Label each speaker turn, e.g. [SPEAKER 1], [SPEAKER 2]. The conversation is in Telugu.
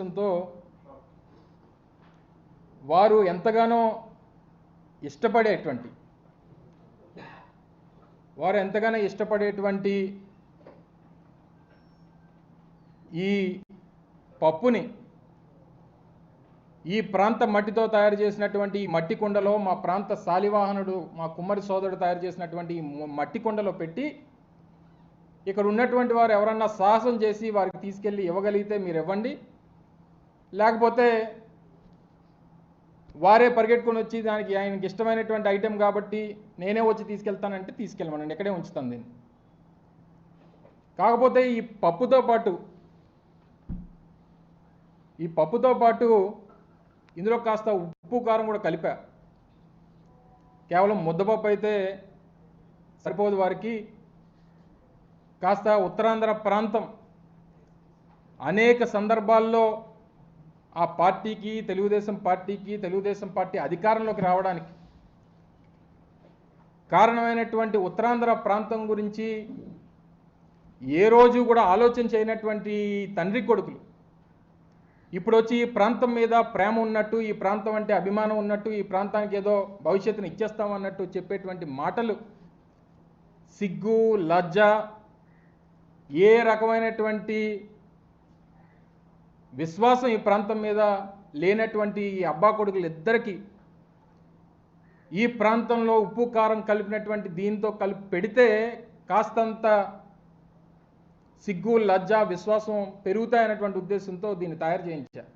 [SPEAKER 1] ఉద్దేశంతో వారు ఎంతగానో ఇష్టపడేటువంటి వారు ఎంతగానో ఇష్టపడేటువంటి ఈ పప్పుని ఈ ప్రాంత మట్టితో తయారు చేసినటువంటి ఈ మట్టి కుండలో మా ప్రాంత శాలివాహనుడు మా కుమ్మరి సోదరుడు తయారు చేసినటువంటి ఈ మట్టి కుండలో పెట్టి ఇక్కడ ఉన్నటువంటి వారు ఎవరన్నా సాహసం చేసి వారికి తీసుకెళ్ళి ఇవ్వగలిగితే మీరు ఇవ్వండి లేకపోతే వారే పరిగెట్టుకొని వచ్చి దానికి ఆయనకి ఇష్టమైనటువంటి ఐటెం కాబట్టి నేనే వచ్చి తీసుకెళ్తానంటే తీసుకెళ్ళమనండి. ఇక్కడే ఉంచుతాను దీన్ని. కాకపోతే ఈ పప్పుతో పాటు ఈ పప్పుతో పాటు ఇందులో కాస్త ఉప్పు కారం కూడా కలిపా. కేవలం ముద్దపప్పు అయితే సరిపోదు వారికి. కాస్త ఉత్తరాంధ్ర ప్రాంతం అనేక సందర్భాల్లో ఆ పార్టీకి తెలుగుదేశం పార్టీకి తెలుగుదేశం పార్టీ అధికారంలోకి రావడానికి కారణమైనటువంటి ఉత్తరాంధ్ర ప్రాంతం గురించి ఏ రోజు కూడా ఆలోచన చేయనటువంటి తండ్రి కొడుకులు. ఇప్పుడు వచ్చి ఈ ప్రాంతం మీద ప్రేమ ఉన్నట్టు ఈ ప్రాంతం అంటే అభిమానం ఉన్నట్టు ఈ ప్రాంతానికి ఏదో భవిష్యత్తును ఇచ్చేస్తాం అన్నట్టు చెప్పేటువంటి మాటలు సిగ్గు లజ్జ ఏ రకమైనటువంటి విశ్వాసం ఈ ప్రాంతం మీద లేనటువంటి ఈ అబ్బా కొడుకులు ఇద్దరికీ ఈ ప్రాంతంలో ఉప్పు కారం కలిపినటువంటి దీంతో కలిపి పెడితే కాస్తంత సిగ్గు లజ్జ విశ్వాసం పెరుగుతాయన్నటువంటి ఉద్దేశంతో దీన్ని తయారు చేయించారు.